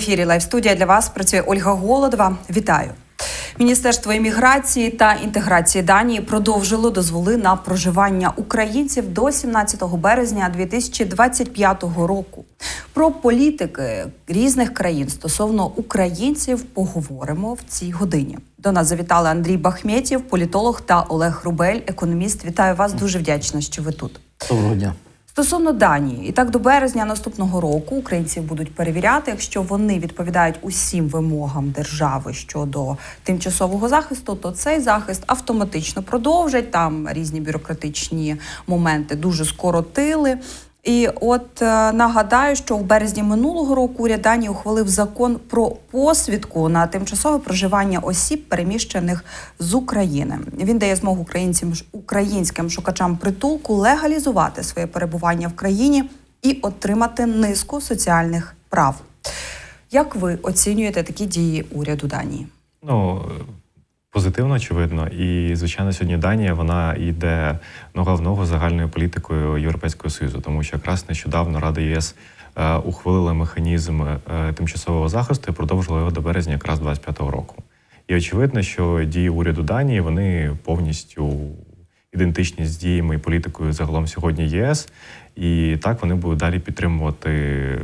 Ефірі Лайв студія для вас працює Ольга Голодова. Вітаю. Міністерство імміграції та інтеграції Данії продовжило дозволи на проживання українців до 17 березня 2025 року. Про політики різних країн стосовно українців поговоримо в цій годині. До нас завітали Андрій Бахметєв, політолог та Олег Рубель, економіст. Вітаю вас. Дуже вдячна, що ви тут. Доброго дня. Стосовно Данії, і так до березня наступного року українців будуть перевіряти, якщо вони відповідають усім вимогам держави щодо тимчасового захисту, то цей захист автоматично продовжать. Там різні бюрократичні моменти дуже скоротили. І от е, нагадаю, що в березні минулого року уряд Данії ухвалив закон про посвідку на тимчасове проживання осіб, переміщених з України. Він дає змогу українцям українським шукачам притулку легалізувати своє перебування в країні і отримати низку соціальних прав. Як ви оцінюєте такі дії уряду Данії? Ну позитивно, очевидно, і звичайно, сьогодні Данія вона йде нога в ногу з загальною політикою Європейського союзу, тому що якраз нещодавно Рада ЄС е, ухвалила механізм е, тимчасового захисту і продовжила його до березня, якраз 25-го року. І очевидно, що дії уряду Данії вони повністю ідентичні з діями і політикою загалом сьогодні ЄС, і так вони будуть далі підтримувати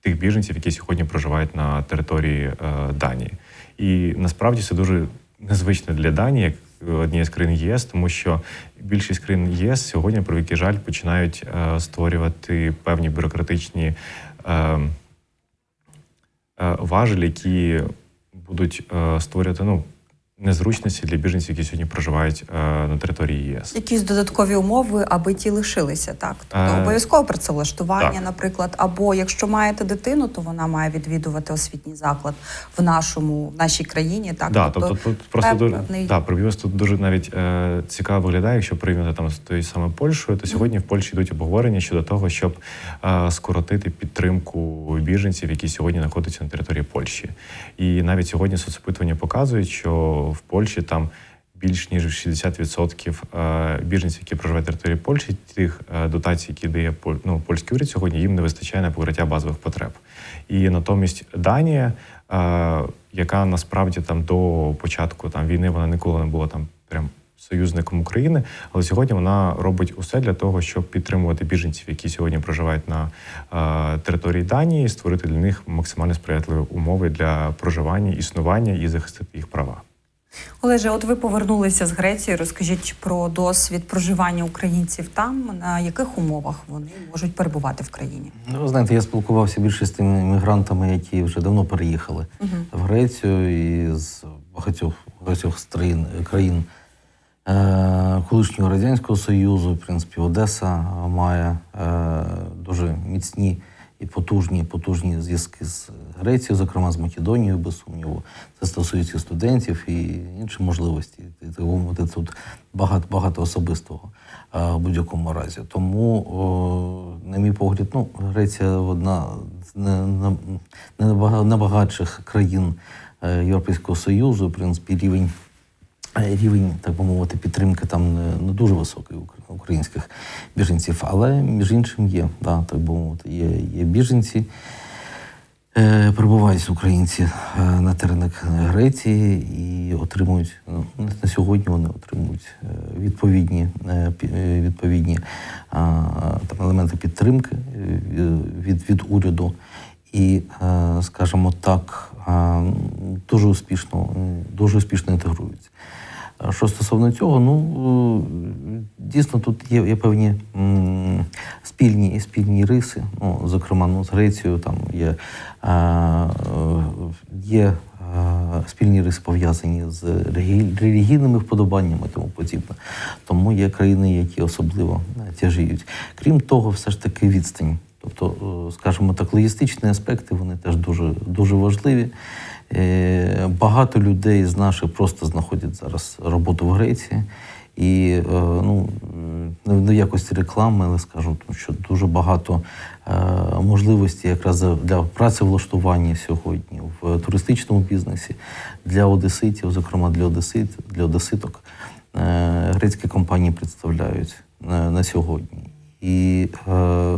тих біженців, які сьогодні проживають на території е, Данії. І насправді це дуже незвично для Данії, як однієї з країн ЄС, тому що більшість країн єС сьогодні, про які жаль, починають е, створювати певні бюрократичні е, е, важелі, які будуть створювати ну, незручності для біженців, які сьогодні проживають е, на території ЄС. Якісь додаткові умови, аби ті лишилися, так? Тобто Е, обов'язкове працевлаштування, так. наприклад, або якщо маєте дитину, то вона має відвідувати освітній заклад в нашому в нашій країні. Так, Да, тобто тут просто певний- да, пробівець тут дуже навіть е, цікаво виглядає, якщо порівняти там з тою саме Польщею, то сьогодні в Польщі йдуть обговорення щодо того, щоб е, скоротити підтримку біженців, які сьогодні знаходяться на території Польщі. І навіть сьогодні соцопитування показують, що в Польщі там. Більш ніж 60% е, біженців, які проживають на території Польщі, тих е, дотацій, які дає ну, польський уряд сьогодні, їм не вистачає на покриття базових потреб. І натомість Данія, е, яка насправді там до початку там війни вона ніколи не була там прям союзником України, але сьогодні вона робить усе для того, щоб підтримувати біженців, які сьогодні проживають на е, території Данії, створити для них максимально сприятливі умови для проживання, існування і захистити їх права. Олеже, от ви повернулися з Греції. Розкажіть про досвід проживання українців там, на яких умовах вони можуть перебувати в країні. Ну, знаєте, я спілкувався більше з тими іммігрантами, які вже давно переїхали в Грецію і з багатьох багатьох країн, країн е, колишнього радянського союзу. В принципі, Одеса має е, дуже міцні і потужні, потужні зв'язки з Грецією, зокрема з Македонією, без сумніву. Це стосується студентів і інші можливості. І так би мовити, тут багато багато особистого е, в будь-якому разі. Тому, на мій погляд, ну, Греція одна з не, не, не набага- країн е, Європейського Союзу. В принципі, рівень е, рівень, так би мовити, підтримки там не, дуже високий українських біженців, але між іншим є, да, так би мовити, є, є біженці. Е, Перебувають українці е, на теренах Греції і отримують ну, на сьогодні. Вони отримують е, відповідні відповідні там елементи підтримки від, від уряду, і, скажімо так, дуже успішно, дуже успішно інтегруються. А Що стосовно цього, ну дійсно тут є, є певні м, спільні спільні риси. Ну, зокрема, ну, з Грецією там є, е, є е, спільні риси пов'язані з релі- релігійними вподобаннями і тому подібне. Тому є країни, які особливо е, тяжіють. Крім того, все ж таки відстань. Тобто, е, скажімо так, логістичні аспекти вони теж дуже, дуже важливі. Е, Багато людей з наших просто знаходять зараз роботу в Греції. І е, ну, не в якості реклами, але скажу, що дуже багато е, можливостей якраз для працевлаштування сьогодні в туристичному бізнесі для одеситів, зокрема для одесит, для одеситок. Грецькі компанії представляють на сьогодні. І е,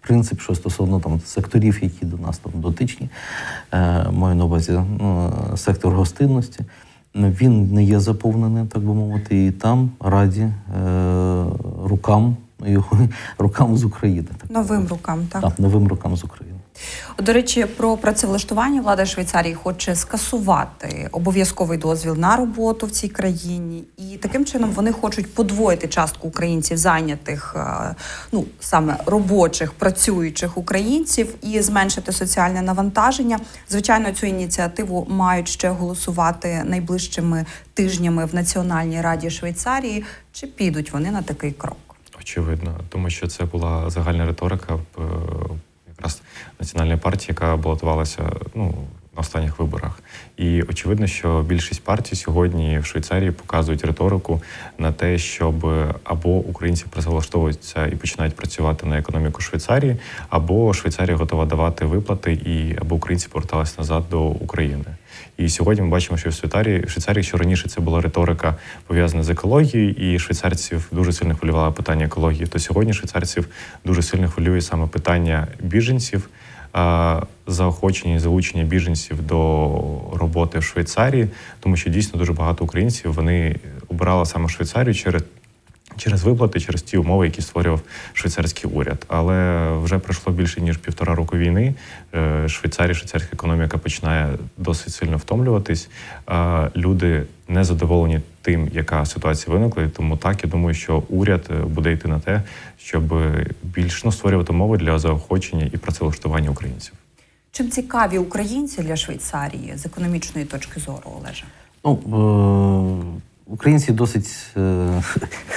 принцип, що стосовно там секторів, які до нас там дотичні, е, маю на увазі ну, сектор гостинності, він не є заповнений, так би мовити, і там раді е, рукам його рукам з України. Так, Новим рукам, так. Так, новим рукам з України. До речі, про працевлаштування влада Швейцарії хоче скасувати обов'язковий дозвіл на роботу в цій країні, і таким чином вони хочуть подвоїти частку українців, зайнятих е, ну саме робочих працюючих українців, і зменшити соціальне навантаження. Звичайно, цю ініціативу мають ще голосувати найближчими тижнями в Національній раді Швейцарії. Чи підуть вони на такий крок? Очевидно, тому що це була загальна риторика е, якраз національної партії, яка балотувалася ну, на останніх виборах. І очевидно, що більшість партій сьогодні в Швейцарії показують риторику на те, щоб або українці працевлаштовуються і починають працювати на економіку Швейцарії, або Швейцарія готова давати виплати, і або українці поверталися назад до України. І сьогодні ми бачимо, що в Швейцарії, в Швейцарії, що раніше це була риторика пов'язана з екологією, і швейцарців дуже сильно хвилювало питання екології. То сьогодні швейцарців дуже сильно хвилює саме питання біженців, заохочення і залучення біженців до роботи в Швейцарії, тому що дійсно дуже багато українців вони обирали саме Швейцарію через. Через виплати, через ті умови, які створював швейцарський уряд. Але вже пройшло більше ніж півтора року війни. Е, Швейцарія, швейцарська економіка починає досить сильно втомлюватись. Люди не задоволені тим, яка ситуація виникла. І тому так я думаю, що уряд е, буде йти на те, щоб більш ну, створювати умови для заохочення і працевлаштування українців. Чим цікаві українці для Швейцарії з економічної точки зору, Олеже? Ну, е, українці досить, е,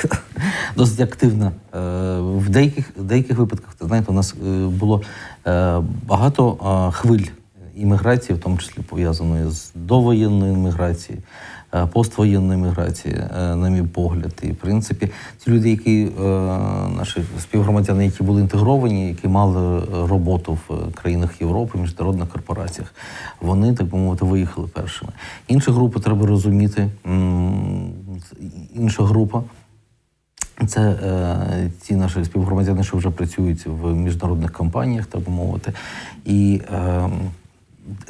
досить активно. Е, в деяких, в деяких випадках, знаєте, у нас е, було е, багато е, хвиль імміграції, в тому числі пов'язаної з довоєнною імміграцією, е, поствоєнною імміграцією, е, на мій погляд. І в принципі, ті люди, які е, наші співгромадяни, які були інтегровані, які мали роботу в країнах Європи, міжнародних корпораціях, вони, так би мовити, виїхали першими. Інші групи треба розуміти. Інша група. Це е, ті наші співгромадяни, що вже працюють в міжнародних компаніях, так би мовити. І е,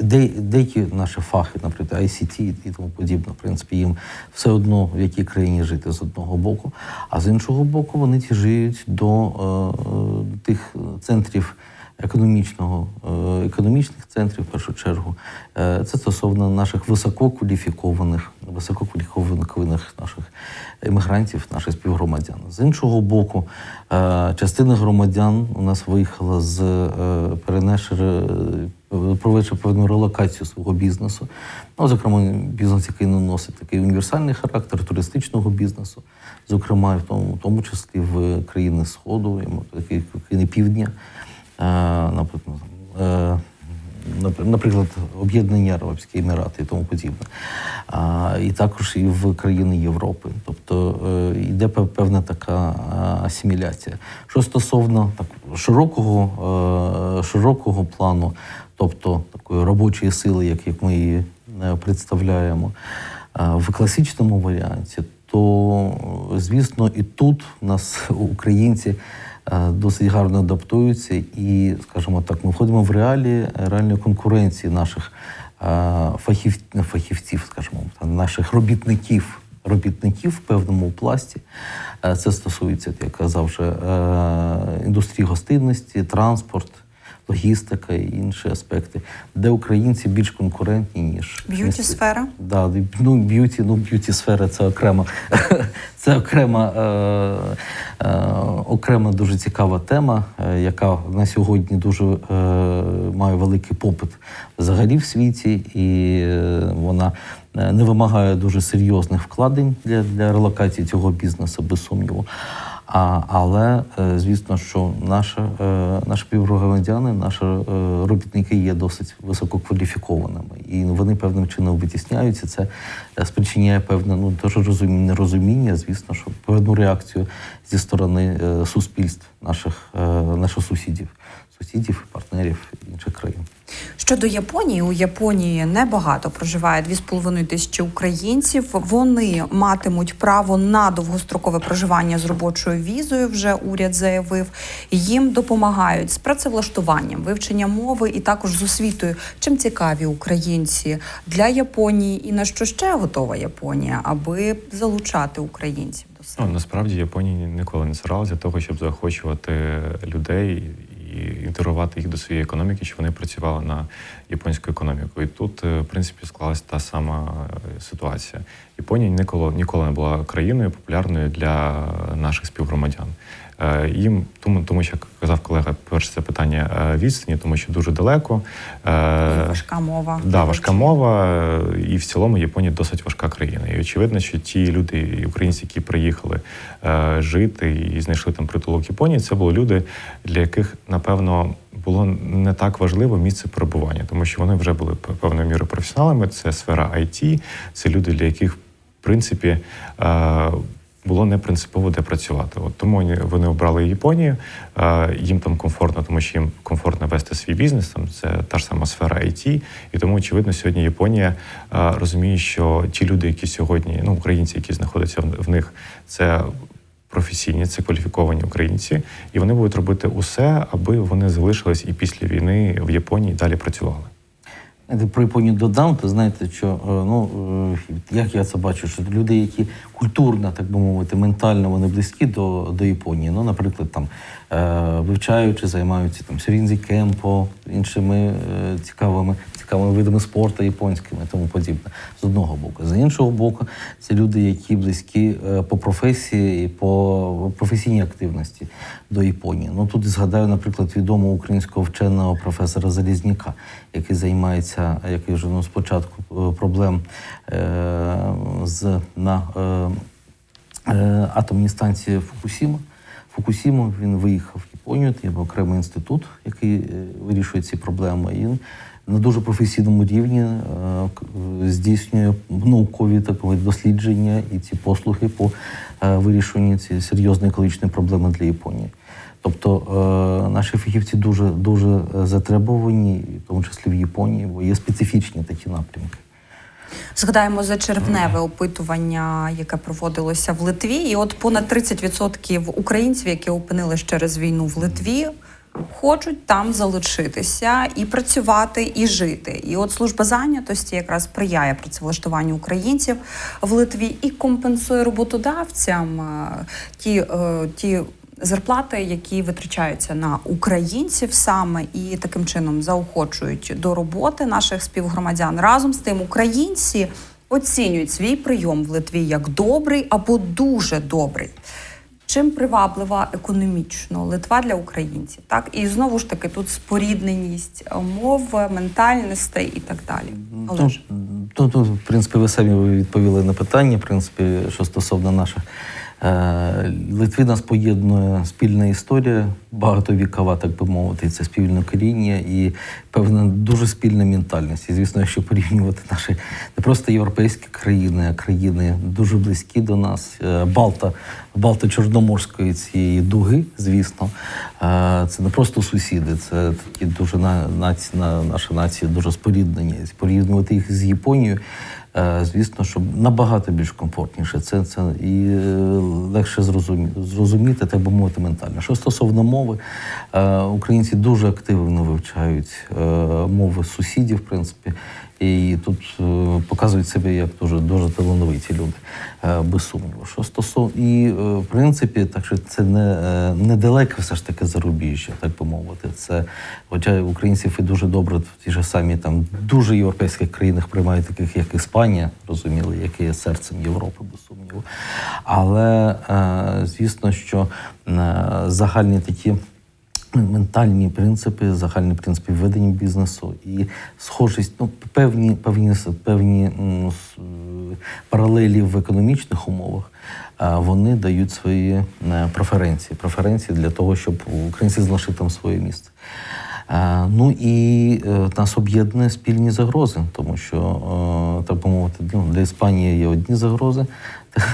деякі наші фахи, наприклад, ICT і тому подібне, в принципі, їм все одно в якій країні жити з одного боку, а з іншого боку, вони тяжіють до е, тих центрів економічного, е, економічних центрів, в першу чергу. Е, Це стосовно наших висококваліфікованих, висококваліфікованих наших емігрантів, наших співгромадян. З іншого боку, е, частина громадян у нас виїхала з е, перенесши, проведши певну релокацію свого бізнесу. Ну, зокрема, бізнес, який не носить такий універсальний характер туристичного бізнесу, зокрема, в тому, в тому числі в країни Сходу, і країни Півдня. Е, наприклад, е, нап- наприклад, Об'єднані Арабські Емірати і тому подібне. І також і в країни Європи. Тобто е, йде певна така асиміляція. Що стосовно так, широкого, широкого плану, тобто такої робочої сили, як, як ми її е, представляємо, е, в класичному варіанті, то, е, звісно, і тут у нас українці досить гарно адаптуються, і, скажімо так, ми входимо в реалії реальної конкуренції наших фахів, фахівців, скажімо, наших робітників. Робітників в певному пласті. Це стосується, як я казав, вже індустрії гостинності, транспорт, логістика і інші аспекти, де українці більш конкурентні, ніж Б'юті сфера? Да, ну, б'юті, ну, б'юті сфера це окрема, це окрема, е, е, окрема дуже цікава тема, е, яка на сьогодні дуже е, має великий попит взагалі в світі, і е, вона е, не вимагає дуже серйозних вкладень для, для релокації цього бізнесу, без сумніву. А, але е, звісно, що наші, е, наші співгромадяни, наші е, робітники є досить висококваліфікованими, і вони певним чином витісняються. Це спричиняє певне ну дуже розуміння, нерозуміння, звісно, що певну реакцію зі сторони суспільств наших, наших сусідів, сусідів, партнерів інших країн. Щодо Японії, у Японії небагато проживає 2,5 тисячі українців. Вони матимуть право на довгострокове проживання з робочою візою. Вже уряд заявив. Їм допомагають з працевлаштуванням, вивченням мови і також з освітою. Чим цікаві українці для Японії і на що ще готова Японія, аби залучати українців до себе? Ну, насправді Японія ніколи не старалася для того, щоб заохочувати людей і інтегрувати їх до своєї економіки, щоб вони працювали на японську економіку. І тут, е, в принципі, склалася та сама е, ситуація. Японія ніколи ніколи не була країною популярною для наших співгромадян. Е, Їм тому, тому що як казав колега, перше це питання е, відстані, тому що дуже далеко. Е, І важка мова. Да, важка мова, і в цілому Японія досить важка країна. І очевидно, що ті люди, українці, які приїхали жити і знайшли там притулок Японії, це були люди, для яких напевно було не так важливо місце перебування, тому що вони вже були певною мірою професіоналами. Це сфера IT, це люди, для яких в принципі. Е, було не принципово де працювати. От тому вони- обрали Японію. Е, їм там комфортно, тому що їм комфортно вести свій бізнес. Там це та ж сама сфера IT. І тому, очевидно, сьогодні Японія е, розуміє, що ті люди, які сьогодні, ну українці, які знаходяться в, них, це професійні, це кваліфіковані українці, і вони будуть робити усе, аби вони залишились і після війни в Японії далі працювали. Про Японію додам, то знаєте, що е, ну е, як я це бачу, що люди, які культурно, так би мовити, ментально вони близькі до, до Японії. Ну, наприклад, там е, вивчаючи, займаються там сюрінзі кемпо, іншими е, цікавими цікавими видами спорту японськими тому подібне. З одного боку. З іншого боку, це люди, які близькі е, по професії і по професійній активності до Японії. Ну тут згадаю, наприклад, відомого українського вченого професора Залізняка, який займається, який вже ну, спочатку е, проблем е, з на е, атомній станції Фукусіма. Фукусіму він виїхав в Японію, це є окремий інститут, який е, вирішує ці проблеми. І на дуже професійному рівні е, е, здійснює наукові так дослідження і ці послуги по е, вирішенню цієї серйозної екологічної проблеми для Японії. Тобто е, наші фахівці дуже дуже е, затребувані, і в тому числі в Японії, бо є специфічні такі напрямки. Згадаємо за червневе опитування, яке проводилося в Литві, і от понад 30% українців, які опинились через війну в Литві, хочуть там залишитися і працювати, і жити. І от служба зайнятості якраз сприяє працевлаштуванню українців в Литві і компенсує роботодавцям е, ті, е, ті зарплати, які витрачаються на українців саме, і таким чином заохочують до роботи наших співгромадян. Разом з тим, українці оцінюють свій прийом в Литві як добрий або дуже добрий. Чим приваблива економічно Литва для українців, так і знову ж таки тут спорідненість мов, ментальностей і так далі. Але ж Тут, тут, в принципі, ви самі відповіли на питання, в принципі, що стосовно наших. Е, Литві нас поєднує спільна історія, багатовікова, так би мовити, це спільне коріння і певна дуже спільна ментальність. І, звісно, якщо порівнювати наші не просто європейські країни, а країни дуже близькі до нас, е, Балта, Балто-Чорноморської цієї дуги, звісно, е, це не просто сусіди, це такі дуже на, наці, на, наша нація дуже споріднені. Порівнювати їх з Японією. Е, Звісно, що набагато більш комфортніше. Це, це і е, легше зрозуміти, зрозуміти, так би мовити, ментально. Що стосовно мови, е, українці дуже активно вивчають мови сусідів, в принципі, і тут е, показують себе як дуже дуже талановиті люди, е, без сумніву. Що стосовно і е, в принципі, так що це не недалеке все ж таки зарубіжжя, так би мовити. Це хоча українців і дуже добре ті ж самі там дуже європейських країнах приймають таких, як Іспанія, розуміли, яке є серцем Європи, без сумніву. Але звісно, що загальні такі. Ментальні принципи, загальні принципи ведення бізнесу і схожість, ну певні певні певні паралелі в економічних умовах. Вони дають свої е, преференції. Преференції для того, щоб українці знайшли там своє місце. Ну і е, нас об'єднує спільні загрози, тому що е, так би мовити, ну, для Іспанії є одні загрози,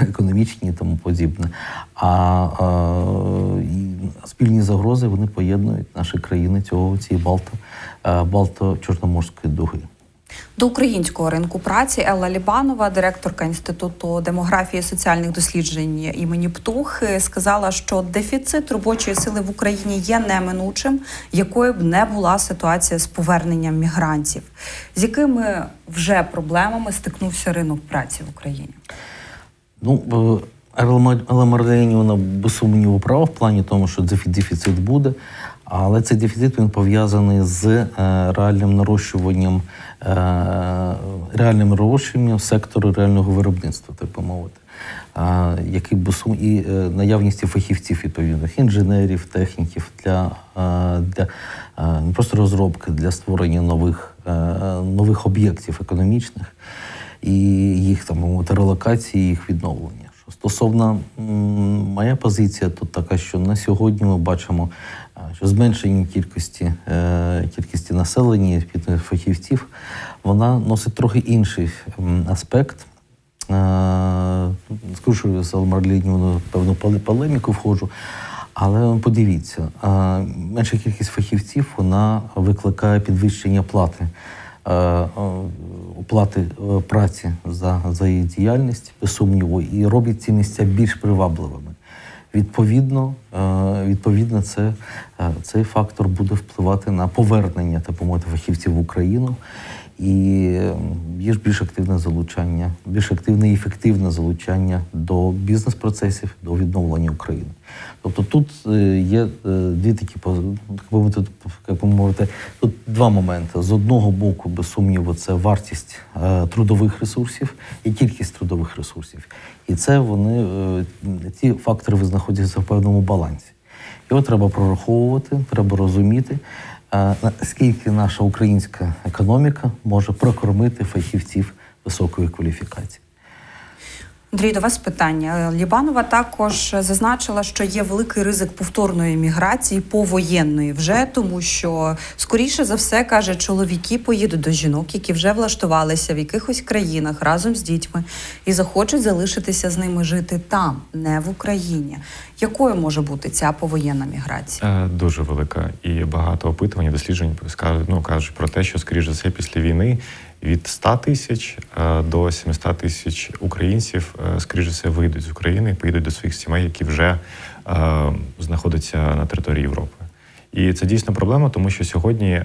економічні і тому подібне. А е, спільні загрози вони поєднують наші країни цього цієї Балто, е, Балто-Чорноморської дуги. До українського ринку праці Елла Лібанова, директорка інституту демографії і соціальних досліджень імені Птухи, сказала, що дефіцит робочої сили в Україні є неминучим, якою б не була ситуація з поверненням мігрантів. З якими вже проблемами стикнувся ринок праці в Україні? Ну, е, Елла Марлені, вона без сумніву права в плані тому, що дефіцит буде, але цей дефіцит він пов'язаний з е, реальним нарощуванням, е, реальним нарощуванням сектору реального виробництва, так би мовити. Який без сум... і наявністю фахівців відповідних інженерів, техніків для, для не просто розробки для створення нових, нових об'єктів економічних і їх там релокації, їх відновлення. Що стосовно моя позиція тут така, що на сьогодні ми бачимо, що зменшення кількості, е, кількості населення фахівців, вона носить трохи інший аспект. Е, з Алмарлінію певну полеміку входжу. Але подивіться, е, менша кількість фахівців вона викликає підвищення плати, е, е, оплати е, праці за, за її діяльність, сумніву, і робить ці місця більш привабливими. Відповідно, е, відповідно, це, е, цей фактор буде впливати на повернення та мовити фахівців в Україну і е, є ж більш активне залучання, більш активне і ефективне залучання до бізнес-процесів, до відновлення України. Тобто тут е, є е, дві такі як би мовити, тут два моменти. З одного боку, без сумніву, це вартість е, трудових ресурсів і кількість трудових ресурсів. І це вони ці фактори знаходяться в певному балансі. Його треба прораховувати, треба розуміти, наскільки наша українська економіка може прокормити фахівців високої кваліфікації. Андрій, до вас питання. Лібанова також зазначила, що є великий ризик повторної міграції повоєнної вже, тому що скоріше за все каже, чоловіки поїдуть до жінок, які вже влаштувалися в якихось країнах разом з дітьми і захочуть залишитися з ними жити там, не в Україні. Якою може бути ця повоєнна міграція? Е, Дуже велика. І багато опитувань, досліджень ну, кажуть про те, що, скоріш за все, після війни від 100 тисяч е, до 700 тисяч українців, е, скоріш все, вийдуть з України і поїдуть до своїх сімей, які вже е, знаходяться на території Європи. І це дійсно проблема, тому що сьогодні,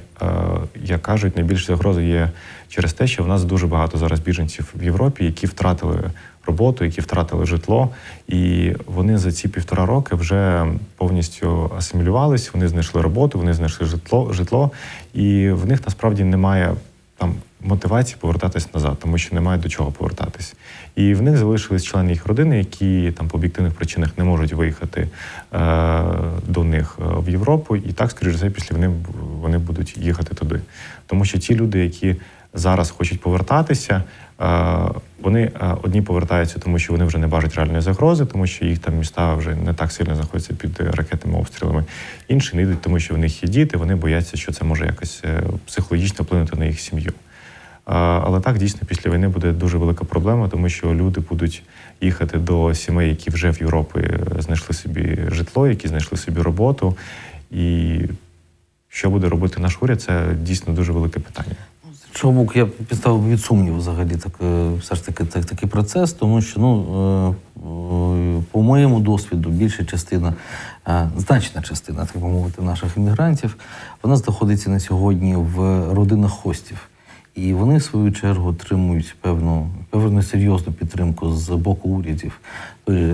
як кажуть, найбільша загроза є через те, що в нас дуже багато зараз біженців в Європі, які втратили роботу, які втратили житло, і вони за ці півтора роки вже повністю асимілювались, вони знайшли роботу, вони знайшли житло, житло, і в них насправді немає там мотивації повертатись назад, тому що немає до чого повертатись. І в них залишились члени їх родини, які там по об'єктивних причинах не можуть виїхати е, до них е, в Європу, і так, скоріш за все, після вони, вони будуть їхати туди. Тому що ті люди, які зараз хочуть повертатися, е, вони е, одні повертаються, тому що вони вже не бачать реальної загрози, тому що їх там міста вже не так сильно знаходяться під е, ракетними обстрілами. Інші не йдуть, тому що в них є діти, вони бояться, що це може якось психологічно вплинути на їх сім'ю. Але так дійсно після війни буде дуже велика проблема, тому що люди будуть їхати до сімей, які вже в Європі е, знайшли собі житло, які знайшли собі роботу. І що буде робити наш уряд, це дійсно дуже велике питання. Іншого я підставив від сумніву взагалі так, е, все ж таки так, такий процес, тому що ну, е, по моєму досвіду більша частина, значна частина, так би мовити, наших іммігрантів, вона знаходиться на сьогодні в родинах хостів. І вони, в свою чергу, отримують певну, певну серйозну підтримку з боку урядів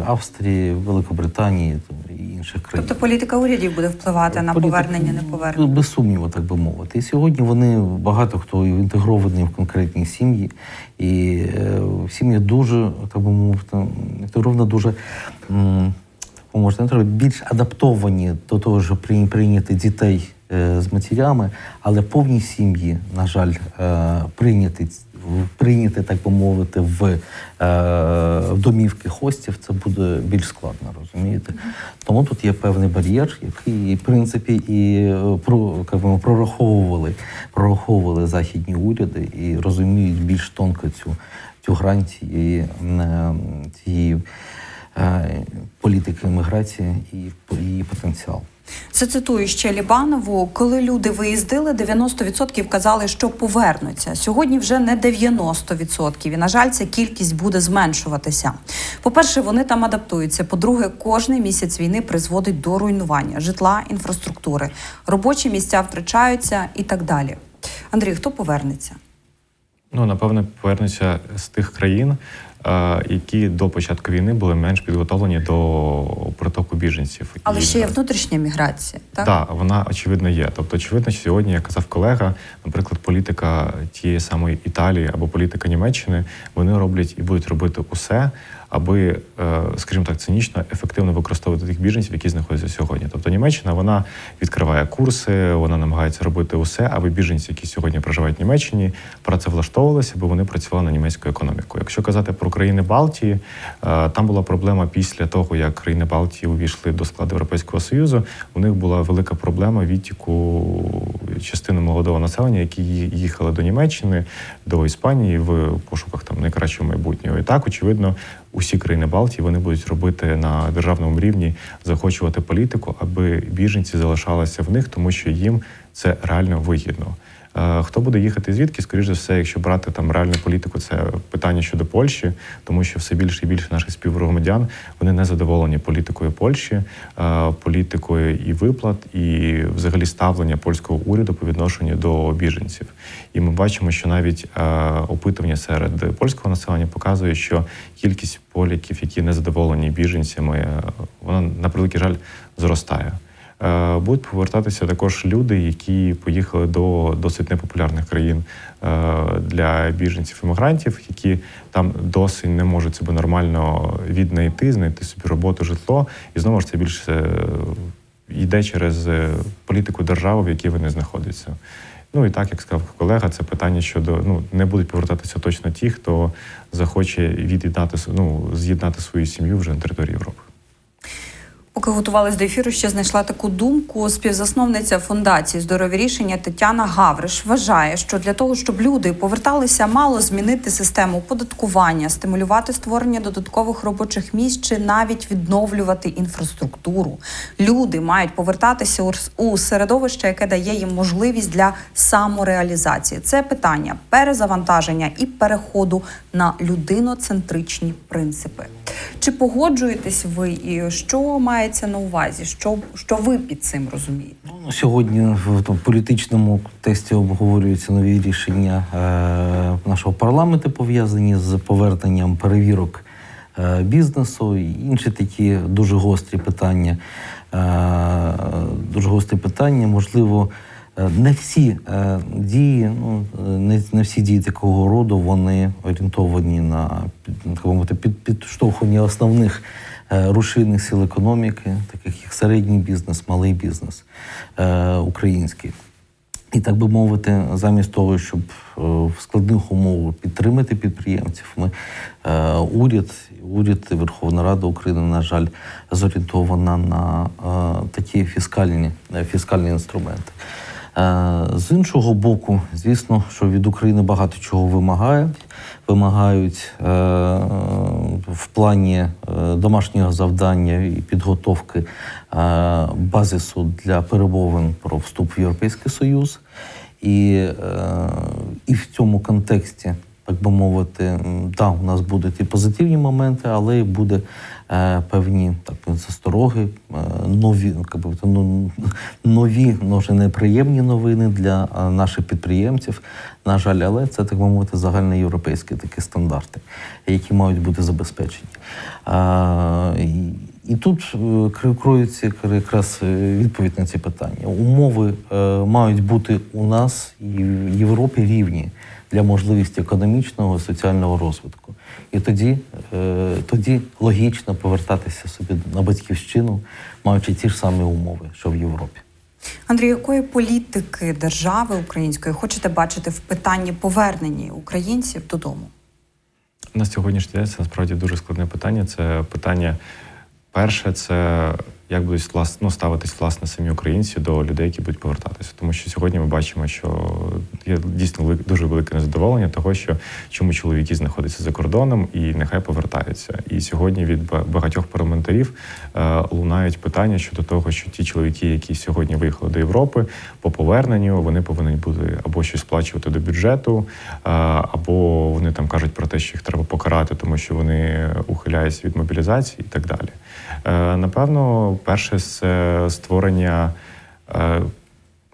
Австрії, Великобританії і інших країн. Тобто політика урядів буде впливати на Політика, повернення, не повернення. Без сумніву, так би мовити. І сьогодні вони багато хто інтегрований в конкретні сім'ї, і е, сім'ї дуже, так би мовити, інтегровано дуже м, не треба більш адаптовані до того, прий- прийняти дітей з матерями, але повні сім'ї, на жаль, е, прийняти. Прийняти, так би мовити, в, е, домівки хостів це буде більш складно, розумієте? Тому тут є певний бар'єр, який, в принципі, і е, про, би, прораховували, прораховували західні уряди і розуміють більш тонко цю, цю грань цієї, е, цієї е, політики імміграції і її потенціал. Зацитую ще Лібанову, коли люди виїздили, 90% казали, що повернуться. Сьогодні вже не 90%. І, на жаль, ця кількість буде зменшуватися. По-перше, вони там адаптуються. По-друге, кожний місяць війни призводить до руйнування житла, інфраструктури, робочі місця втрачаються і так далі. Андрій, хто повернеться? Ну, напевне, повернуться з тих країн, е, які до початку війни були менш підготовлені до притоку біженців. Але І, ще є внутрішня міграція, так? Так, вона очевидно є. Тобто, очевидно, що сьогодні, як казав колега, наприклад, політика тієї самої Італії або політика Німеччини, вони роблять і будуть робити усе, аби, е, скажімо так, цинічно ефективно використовувати тих біженців, які знаходяться сьогодні. Тобто Німеччина вона відкриває курси, вона намагається робити усе, аби біженці, які сьогодні проживають в Німеччині, працевлаштовувалися, аби вони працювали на німецьку економіку. Якщо казати про країни Балтії, е, там була проблема після того, як країни Балтії увійшли до складу Європейського Союзу. У них була велика проблема відтіку частини молодого населення, які їхали до Німеччини, до Іспанії в пошуках там найкращого майбутнього. І так, очевидно, усі країни Балтії вони будуть робити на державному рівні, захочувати політику, аби біженці залишалися в них, тому що їм це реально вигідно. Е, Хто буде їхати звідки? Скоріше за все, якщо брати там реальну політику, це питання щодо Польщі, тому що все більше і більше наших співгромадян вони не задоволені політикою Польщі, е, політикою і виплат, і взагалі ставлення польського уряду по відношенню до біженців. І ми бачимо, що навіть е, опитування серед польського населення показує, що кількість поляків, які не задоволені біженцями, вона на превеликий жаль зростає. Е, Будуть повертатися також люди, які поїхали до досить непопулярних країн е, для біженців-іммігрантів, які там досі не можуть себе нормально віднайти, знайти собі роботу, житло. І знову ж це більше е, йде через політику держави, в якій вони знаходяться. Ну і так, як сказав колега, це питання щодо ну не будуть повертатися точно ті, хто захоче від'єднати ну, з'єднати свою сім'ю вже на території Європи. Поки готувалась до ефіру, ще знайшла таку думку. Співзасновниця фундації здорові рішення Тетяна Гавриш вважає, що для того, щоб люди поверталися, мало змінити систему оподаткування, стимулювати створення додаткових робочих місць чи навіть відновлювати інфраструктуру. Люди мають повертатися у середовище, яке дає їм можливість для самореалізації. Це питання перезавантаження і переходу на людиноцентричні принципи. Чи погоджуєтесь ви і що мається на увазі? Що, що ви під цим розумієте? Ну, Сьогодні в тому політичному тесті обговорюються нові рішення е, нашого парламенту, пов'язані з поверненням перевірок е, бізнесу і інші такі дуже гострі питання. Е, дуже гострі питання. Можливо, е, не всі е, дії, ну е, не, не всі дії такого роду вони орієнтовані на під, підштовхування основних е, рушійних сил економіки, таких як середній бізнес, малий бізнес е, український. І так би мовити, замість того, щоб е, в складних умовах підтримати підприємців, ми е, уряд, уряд і Верховна Рада України, на жаль, зорієнтована на е, такі фіскальні, е, фіскальні інструменти. Е, З іншого боку, звісно, що від України багато чого вимагають. Вимагають е, в плані е, домашнього завдання і підготовки базису для перемовин про вступ в Європейський Союз. І, і в цьому контексті, так би мовити, да, у нас будуть і позитивні моменти, але і буде певні так, застороги, е, нові, ну, ну, нові, ну, вже неприємні новини для е, наших підприємців. На жаль, але це так би мовити загальноєвропейські такі стандарти, які мають бути забезпечені. І, тут е, кри- якраз е, відповідь на ці питання. Умови е, мають бути у нас і в Європі рівні для можливості економічного і соціального розвитку. І тоді, е, тоді логічно повертатися собі на батьківщину, маючи ті ж самі умови, що в Європі. Андрій, якої політики держави української хочете бачити в питанні повернення українців додому? На сьогоднішній день це насправді дуже складне питання. Це питання перше, це як будуть ну, ставитись власне самі українці до людей, які будуть повертатися. Тому що сьогодні ми бачимо, що є дійсно дуже велике незадоволення того, що чому чоловіки знаходяться за кордоном і нехай повертаються. І сьогодні від ба- багатьох парламентарів е, лунають питання щодо того, що ті чоловіки, які сьогодні виїхали до Європи, по поверненню вони повинні бути або щось сплачувати до бюджету, е, або вони там кажуть про те, що їх треба покарати, тому що вони ухиляються від мобілізації і так далі. Е, Напевно, перше це створення. е,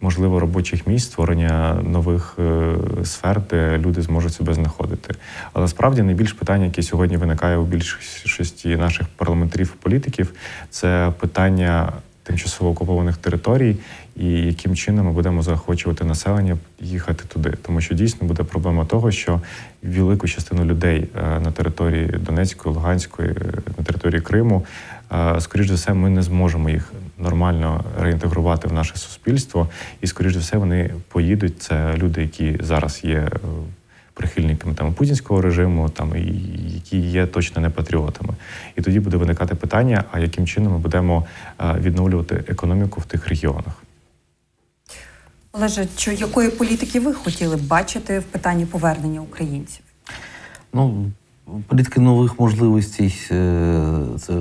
Можливо, робочих місць, створення нових е, сфер, де люди зможуть себе знаходити. Але справді найбільш питання, яке сьогодні виникає у більшості наших парламентарів і політиків, це питання тимчасово окупованих територій і яким чином ми будемо заохочувати населення їхати туди. Тому що дійсно буде проблема того, що велику частину людей е, на території Донецької, Луганської, е, на території Криму, е, скоріш за все, ми не зможемо їх нормально реінтегрувати в наше суспільство, і скоріш за все вони поїдуть. Це люди, які зараз є прихильниками там путінського режиму, там і які є точно не патріотами. І тоді буде виникати питання: а яким чином ми будемо е, відновлювати економіку в тих регіонах? Олеже, що якої політики ви хотіли б бачити в питанні повернення українців? Ну, політики нових можливостей е, це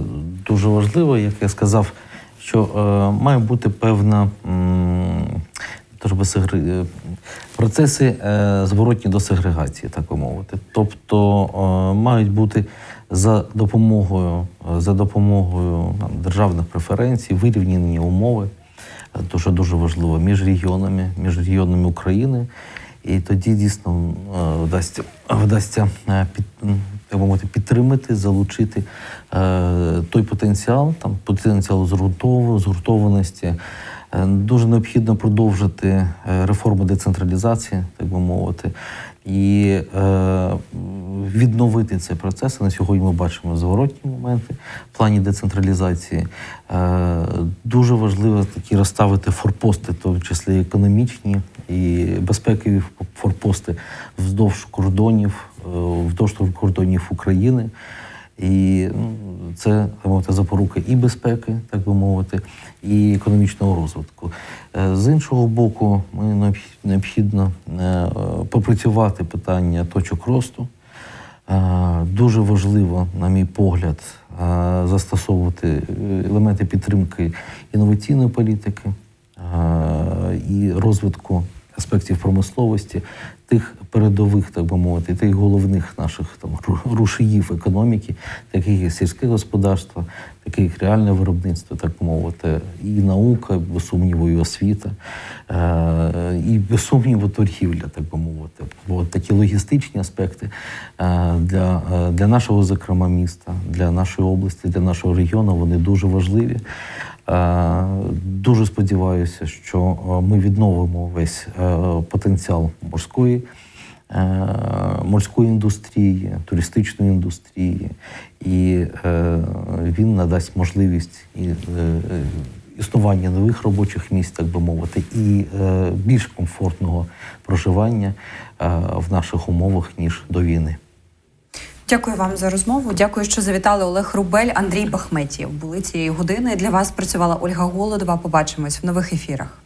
дуже важливо. Як я сказав, що е, має бути певна м, тож сегре- е, процеси е, зворотні до сегрегації, так би мовити. Тобто е, мають бути за допомогою, за допомогою там, державних преференцій, вирівняні умови. Е, Дуже важливо між регіонами, між регіонами України. І тоді дійсно вдасться, вдасться під, так мовити, підтримати, залучити той потенціал, там потенціал згуртов- згуртованості. Е, Дуже необхідно продовжити е, реформу децентралізації, так би мовити, і е, відновити цей процес. На сьогодні ми бачимо зворотні моменти в плані децентралізації. Дуже важливо такі розставити форпости, в тому числі економічні і безпекові форпости вздовж кордонів, вздовж кордонів України. І ну, це мовити, запорука і безпеки, так би мовити, і економічного розвитку. Е, З іншого боку, ми необхідно е, попрацювати питання точок росту. Е, Дуже важливо, на мій погляд, застосовувати елементи підтримки інноваційної політики і розвитку аспектів промисловості, тих передових, так би мовити, тих головних наших там ру- рушіїв економіки, таких як сільське господарство, таке як реальне виробництво, так би мовити, і наука, без сумніву, і освіта, е, і без сумніву торгівля, так би мовити. Бо такі логістичні аспекти е, для, е, для нашого, зокрема, міста, для нашої області, для нашого регіону вони дуже важливі. Дуже сподіваюся, що е, ми відновимо весь е, потенціал морської, е, морської індустрії, туристичної індустрії, і він надасть можливість існування нових робочих місць, так би мовити, і більш комфортного проживання в наших умовах ніж до війни. Дякую вам за розмову. Дякую, що завітали Олег Рубель, Андрій Бахметів. Були цієї години. Для вас працювала Ольга Голодова. Побачимось в нових ефірах.